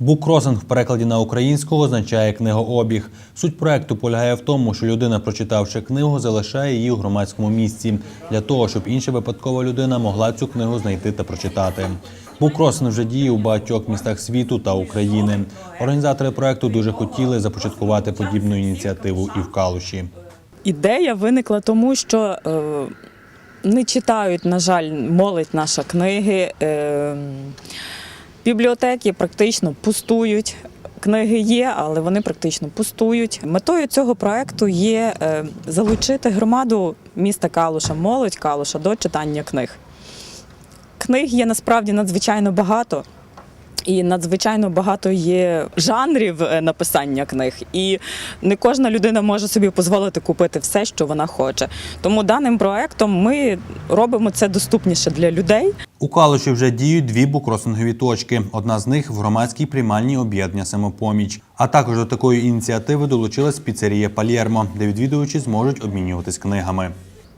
Букросинг в перекладі на українську означає книгообіг. Суть проекту полягає в тому, що людина, прочитавши книгу, залишає її у громадському місці для того, щоб інша випадкова людина могла цю книгу знайти та прочитати. Букросинг вже діє у багатьох містах світу та України. Організатори проекту дуже хотіли започаткувати подібну ініціативу і в Калуші. Ідея виникла тому, що е, не читають, на жаль, молодь наша книги. Е, бібліотеки практично пустують. Книги є, але вони практично пустують. Метою цього проекту є е, залучити громаду міста Калуша, молодь Калуша до читання книг. Книг є насправді надзвичайно багато. І надзвичайно багато є жанрів е, написання книг, і не кожна людина може собі дозволити купити все, що вона хоче. Тому даним проектом ми робимо це доступніше для людей. У Калуші вже діють дві букросингові точки. Одна з них в громадській приймальній об'єднання самопоміч. А також до такої ініціативи долучилась піцерія Пальєрмо, де відвідувачі зможуть обмінюватись книгами.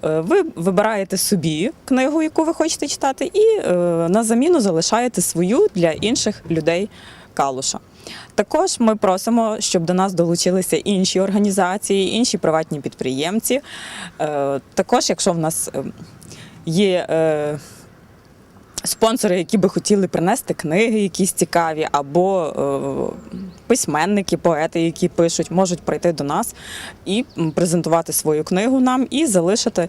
Е, Ви вибираєте собі книгу, яку ви хочете читати, і е, на заміну залишаєте свою для інших людей калуша. Також ми просимо, щоб до нас долучилися інші організації, інші приватні підприємці. Е, Також, якщо в нас є спонсори, які би хотіли принести книги, якісь цікаві, або е, письменники, поети, які пишуть, можуть прийти до нас і презентувати свою книгу нам і залишити.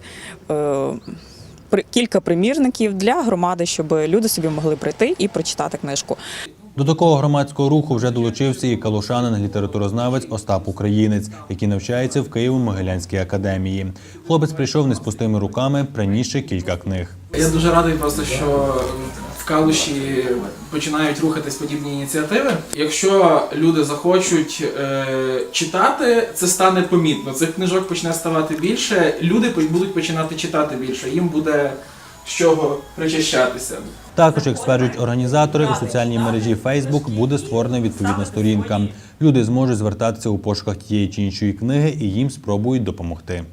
Е, Кілька примірників для громади, щоб люди собі могли прийти і прочитати книжку. До такого громадського руху вже долучився і калушанин літературознавець Остап Українець, який навчається в Києво-Могилянській академії. Хлопець прийшов не з пустими руками, принісши кілька книг. Я дуже радий просто, що в Калуші починають рухатись подібні ініціативи. Якщо люди захочуть е, читати, це стане помітно. Цих книжок почне ставати більше. Люди будуть починати читати більше. Їм буде з чого причащатися. Також, як стверджують організатори, у соціальній мережі Facebook буде створена відповідна сторінка. Люди зможуть звертатися у пошуках тієї чи іншої книги і їм спробують допомогти.